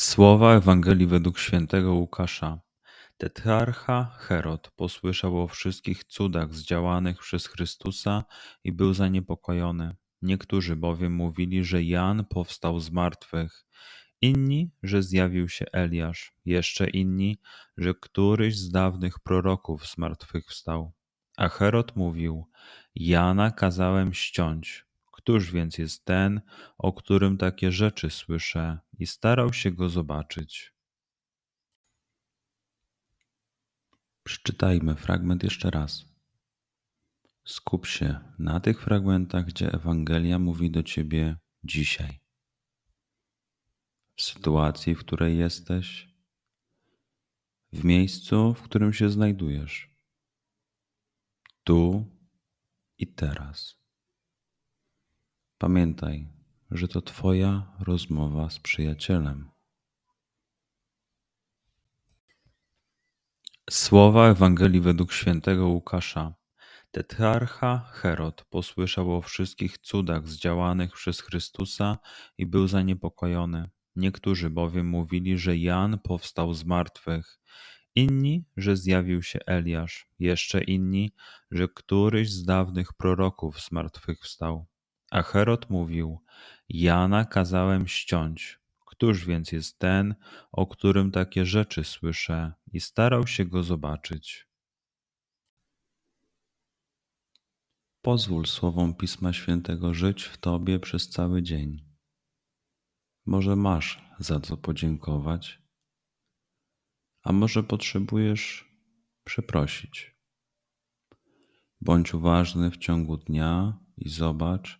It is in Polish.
Słowa Ewangelii według świętego Łukasza. Tetrarcha Herod posłyszał o wszystkich cudach zdziałanych przez Chrystusa i był zaniepokojony. Niektórzy bowiem mówili, że Jan powstał z martwych, inni, że zjawił się Eliasz, jeszcze inni, że któryś z dawnych proroków z martwych wstał. A Herod mówił: Jana kazałem ściąć, Któż więc jest ten, o którym takie rzeczy słyszę, i starał się go zobaczyć? Przeczytajmy fragment jeszcze raz. Skup się na tych fragmentach, gdzie Ewangelia mówi do ciebie dzisiaj. W sytuacji, w której jesteś, w miejscu, w którym się znajdujesz, tu i teraz. Pamiętaj, że to Twoja rozmowa z przyjacielem. Słowa Ewangelii według świętego Łukasza. Tetrarcha Herod posłyszał o wszystkich cudach zdziałanych przez Chrystusa i był zaniepokojony. Niektórzy bowiem mówili, że Jan powstał z martwych, inni, że zjawił się Eliasz, jeszcze inni, że któryś z dawnych proroków z martwych wstał. A Herod mówił: Jana kazałem ściąć. Któż więc jest ten, o którym takie rzeczy słyszę, i starał się go zobaczyć? Pozwól słowom Pisma Świętego żyć w Tobie przez cały dzień. Może masz za co podziękować, a może potrzebujesz przeprosić. Bądź uważny w ciągu dnia i zobacz,